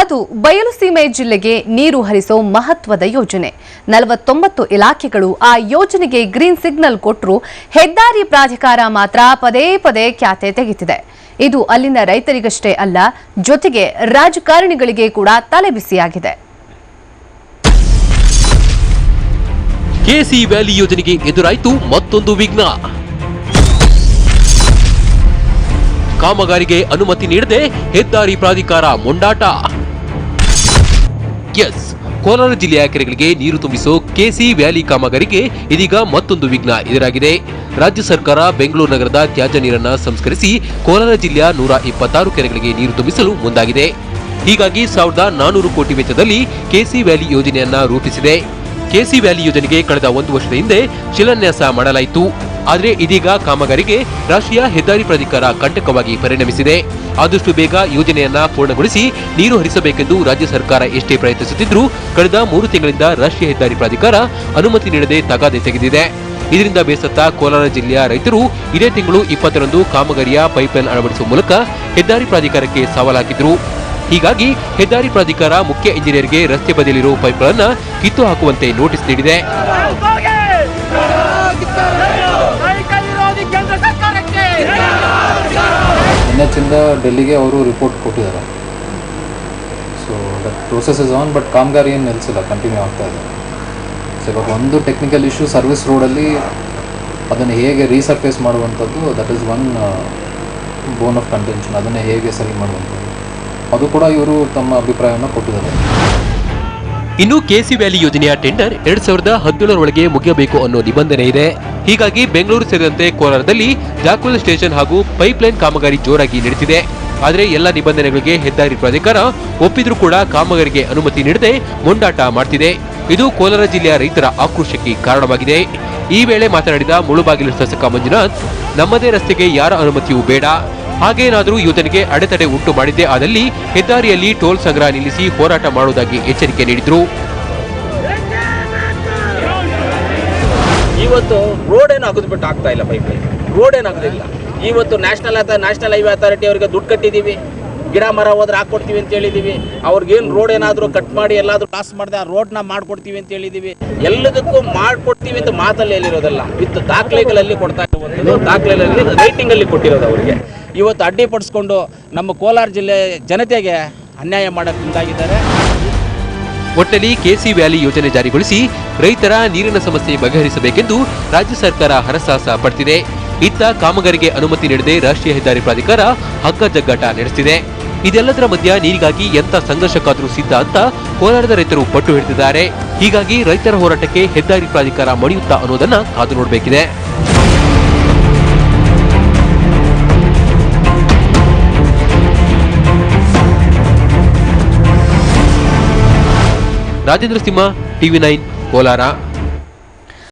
ಅದು ಬಯಲು ಸೀಮೆ ಜಿಲ್ಲೆಗೆ ನೀರು ಹರಿಸೋ ಮಹತ್ವದ ಯೋಜನೆ. ನಲವತ್ತೊಂಬತ್ತು ಇಲಾಖೆಗಳು ಆ ಯೋಜನೆಗೆ ಗ್ರೀನ್ ಸಿಗ್ನಲ್ ಕೊಟ್ಟರು ಹೆದ್ದಾರಿ ಪ್ರಾಧಿಕಾರ ಮಾತ್ರ ಪದೇ ಪದೇ ಖ್ಯಾತೆ ತೆಗೆತಿದೆ. ಇದು ಅಲ್ಲಿನ ರೈತರಿಗಷ್ಟೇ ಅಲ್ಲ, ಜೊತೆಗೆ ರಾಜಕಾರಣಿಗಳಿಗೆ ಕೂಡ ತಲೆಬಿಸಿಯಾಗಿದೆ ಕೆಸಿ ವ್ಯಾಲಿ ಯೋಜನೆಗೆ ಎದುರಾಯಿತು ಮತ್ತೊಂದು ವಿಘ್ನ. ಕಾಮಗಾರಿಗೆ ಅನುಮತಿ ನೀಡದೆ ಹೆದ್ದಾರಿ ಪ್ರಾಧಿಕಾರ ಮೊಂಡಾಟ. ಎಸ್. ಕೋಲಾರ ಜಿಲ್ಲೆಯ ಕೆರೆಗಳಿಗೆ ನೀರು ತುಂಬಿಸೋ ಕೆಸಿ ವ್ಯಾಲಿ ಕಾಮಗಾರಿಗೆ ಇದೀಗ ಮತ್ತೊಂದು ವಿಘ್ನ ಎದುರಾಗಿದೆ. ರಾಜ್ಯ ಸರ್ಕಾರ ಬೆಂಗಳೂರು ನಗರದ ತ್ಯಾಜ್ಯ ನೀರನ್ನು ಸಂಸ್ಕರಿಸಿ ಕೋಲಾರ ಜಿಲ್ಲೆಯ ನೂರ ಇಪ್ಪತ್ತಾರು ಕೆರೆಗಳಿಗೆ ನೀರು ತುಂಬಿಸಲು ಮುಂದಾಗಿದೆ. ಹೀಗಾಗಿ ಸಾವಿರದ ನಾನೂರು ಕೋಟಿ ವೆಚ್ಚದಲ್ಲಿ ಕೆಸಿ ವ್ಯಾಲಿ ಯೋಜನೆಯನ್ನ ರೂಪಿಸಿದೆ. ಕೆಸಿ ವ್ಯಾಲಿ ಯೋಜನೆಗೆ ಕಳೆದ ಒಂದು ವರ್ಷದ ಹಿಂದೆ ಶಿಲಾನ್ಯಾಸ ಮಾಡಲಾಯಿತು. ಆದರೆ ಇದೀಗ ಕಾಮಗಾರಿಗೆ ರಾಷ್ಟ್ರೀಯ ಹೆದ್ದಾರಿ ಪ್ರಾಧಿಕಾರ ಕಂಟಕವಾಗಿ ಪರಿಣಮಿಸಿದೆ. ಆದಷ್ಟು ಬೇಗ ಯೋಜನೆಯನ್ನ ಪೂರ್ಣಗೊಳಿಸಿ ನೀರು ಹರಿಸಬೇಕೆಂದು ರಾಜ್ಯ ಸರ್ಕಾರ ಎಷ್ಟೇ ಪ್ರಯತ್ನಿಸುತ್ತಿದ್ದರೂ ಕಳೆದ ಮೂರು ತಿಂಗಳಿಂದ ರಾಷ್ಟ್ರೀಯ ಹೆದ್ದಾರಿ ಪ್ರಾಧಿಕಾರ ಅನುಮತಿ ನೀಡದೆ ತಗಾದೆ ತೆಗೆದಿದೆ. ಇದರಿಂದ ಬೇಸತ್ತ ಕೋಲಾರ ಜಿಲ್ಲೆಯ ರೈತರು ಇದೇ ತಿಂಗಳು ಇಪ್ಪತ್ತರಂದು ಕಾಮಗಾರಿಯ ಪೈಪ್ಲೈನ್ ಅಳವಡಿಸುವ ಮೂಲಕ ಹೆದ್ದಾರಿ ಪ್ರಾಧಿಕಾರಕ್ಕೆ ಸವಾಲಾಗಿದ್ದರು. ಹೀಗಾಗಿ ಹೆದ್ದಾರಿ ಪ್ರಾಧಿಕಾರ ಮುಖ್ಯ ಇಂಜಿನಿಯರ್ಗೆ ರಸ್ತೆ ಬದಿಯಲ್ಲಿರುವ ಪೈಪ್ಗಳನ್ನು ಕಿತ್ತು ಹಾಕುವಂತೆ ನೋಟಿಸ್ ನೀಡಿದೆ. ಎಚ್ಚಿಂದ ಡೆಲ್ಲಿಗೆ ಅವರು ರಿಪೋರ್ಟ್ ಕೊಟ್ಟಿದ್ದಾರೆ. So that process is on but ಕಾಮಗಾರಿ ಏನು ನಿಲ್ಲಿಸಿಲ್ಲ ಕಂಟಿನ್ಯೂ ಆಗ್ತಾ ಇದೆ. ಸೊ ಇವಾಗ ಒಂದು ಟೆಕ್ನಿಕಲ್ ಇಶ್ಯೂ ಸರ್ವಿಸ್ ರೋಡಲ್ಲಿ ಅದನ್ನು ಹೇಗೆ ರೀಸರ್ಫೇಸ್ ಮಾಡುವಂಥದ್ದು that is one bone of contention ಅದನ್ನು ಹೇಗೆ ಸರಿ ಮಾಡುವಂಥದ್ದು. ಅದು ಕೂಡ ಇವರು ತಮ್ಮ ಅಭಿಪ್ರಾಯವನ್ನು ಕೊಟ್ಟಿದ್ದಾರೆ. ಇನ್ನು ಕೆಸಿ ವ್ಯಾಲಿ ಯೋಜನೆಯ ಟೆಂಡರ್ ಎರಡ್ ಸಾವಿರದ ಹದಿನೇಳರೊಳಗೆ ಮುಗಿಯಬೇಕು ಅನ್ನೋ ನಿಬಂಧನೆ ಇದೆ. ಹೀಗಾಗಿ ಬೆಂಗಳೂರು ಸೇರಿದಂತೆ ಕೋಲಾರದಲ್ಲಿ ಜಾಕ್ವೆಲ್ ಸ್ಟೇಷನ್ ಹಾಗೂ ಪೈಪ್ಲೈನ್ ಕಾಮಗಾರಿ ಜೋರಾಗಿ ನಡೆದಿದೆ ಆದರೆ ಎಲ್ಲ ನಿಬಂಧನೆಗಳಿಗೆ ಹೆದ್ದಾರಿ ಪ್ರಾಧಿಕಾರ ಒಪ್ಪಿದ್ರೂ ಕೂಡ ಕಾಮಗಾರಿಗೆ ಅನುಮತಿ ನೀಡದೆ ಮೊಂಡಾಟ ಮಾಡ್ತಿದೆ. ಇದು ಕೋಲಾರ ಜಿಲ್ಲೆಯ ರೈತರ ಆಕ್ರೋಶಕ್ಕೆ ಕಾರಣವಾಗಿದೆ. ಈ ವೇಳೆ ಮಾತನಾಡಿದ ಮುಳುಬಾಗಿಲು ಶಾಸಕ ಮಂಜುನಾಥ್, ನಮ್ಮದೇ ರಸ್ತೆಗೆ ಯಾರ ಅನುಮತಿಯೂ ಬೇಡ. ಹಾಗೇನಾದರೂ ಯೋಜನೆಗೆ ಅಡೆತಡೆ ಉಂಟು ಮಾಡಿದ್ದೇ ಆದಲ್ಲಿ ಹೆದ್ದಾರಿಯಲ್ಲಿ ಟೋಲ್ ಸಂಗ್ರಹ ನಿಲ್ಲಿಸಿ ಹೋರಾಟ ಮಾಡುವುದಾಗಿ ಎಚ್ಚರಿಕೆ ನೀಡಿದ್ರು. ಇವತ್ತು ರೋಡ್ ಏನು ಅಗದ್ಬಿಟ್ಟು ಆಗ್ತಾ ಇಲ್ಲ ಪೈಪ್ ರೋಡ್ ಏನಾಗೋದಿಲ್ಲ? ಇವತ್ತು ನ್ಯಾಷನಲ್ ನ್ಯಾಷನಲ್ ಹೈವೇ ಅಥಾರಿಟಿ ಅವರಿಗೆ ದುಡ್ಡು ಕಟ್ಟಿದ್ದೀವಿ. ಗಿಡ ಮರ ಹೋದ್ರೆ ಹಾಕ್ಕೊಡ್ತೀವಿ ಅಂತ ಹೇಳಿದ್ದೀವಿ ಅವ್ರಿಗೇನು ರೋಡ್ ಏನಾದರೂ ಕಟ್ ಮಾಡಿ ಎಲ್ಲಾದರೂ ಕ್ರಾಸ್ ಮಾಡಿದೆ ಆ ರೋಡ್ನ ಮಾಡ್ಕೊಡ್ತೀವಿ ಅಂತ ಹೇಳಿದ್ದೀವಿ ಎಲ್ಲದಕ್ಕೂ ಮಾಡ್ಕೊಡ್ತೀವಿ ಅಂತ ಮಾತಲ್ಲಿ ಹೇಳಿರೋದಲ್ಲ. ವಿತ್ ದಾಖಲೆಗಳಲ್ಲಿ ಕೊಡ್ತಾ ಇರುವಂಥದ್ದು. ದಾಖಲೆಗಳಲ್ಲಿ ರೈಟಿಂಗಲ್ಲಿ ಕೊಟ್ಟಿರೋದು ಅವರಿಗೆ. ಇವತ್ತು ಅಡ್ಡಿಪಡಿಸ್ಕೊಂಡು ನಮ್ಮ ಕೋಲಾರ ಜಿಲ್ಲೆ ಜನತೆಗೆ ಅನ್ಯಾಯ ಮಾಡೋಕ್ಕೆ ಮುಂದಾಗಿದ್ದಾರೆ. ಒಟ್ಟಲ್ಲಿ ಕೆಸಿ ವ್ಯಾಲಿ ಯೋಜನೆ ಜಾರಿಗೊಳಿಸಿ ರೈತರ ನೀರಿನ ಸಮಸ್ಯೆ ಬಗೆಹರಿಸಬೇಕೆಂದು ರಾಜ್ಯ ಸರ್ಕಾರ ಹರಸಾಹಸ ಪಡ್ತಿದೆ. ಇತ್ತ ಕಾಮಗಾರಿಗೆ ಅನುಮತಿ ನೀಡದೆ ರಾಷ್ಟ್ರೀಯ ಹೆದ್ದಾರಿ ಪ್ರಾಧಿಕಾರ ಹಗ್ಗ ಜಗ್ಗಾಟ ನಡೆಸಿದೆ ಇದೆಲ್ಲದರ ಮಧ್ಯ ನೀರಿಗಾಗಿ ಎಂಥ ಸಂಘರ್ಷಕ್ಕಾದರೂ ಸಿದ್ಧ ಅಂತ ಕೋಲಾರದ ರೈತರು ಪಟ್ಟು ಹಿಡಿದಿದ್ದಾರೆ. ಹೀಗಾಗಿ ರೈತರ ಹೋರಾಟಕ್ಕೆ ಹೆದ್ದಾರಿ ಪ್ರಾಧಿಕಾರ ಮಣಿಯುತ್ತಾ ಅನ್ನೋದನ್ನ ಕಾದು ನೋಡಬೇಕಿದೆ. Rajendra Simha TV nine Kolar.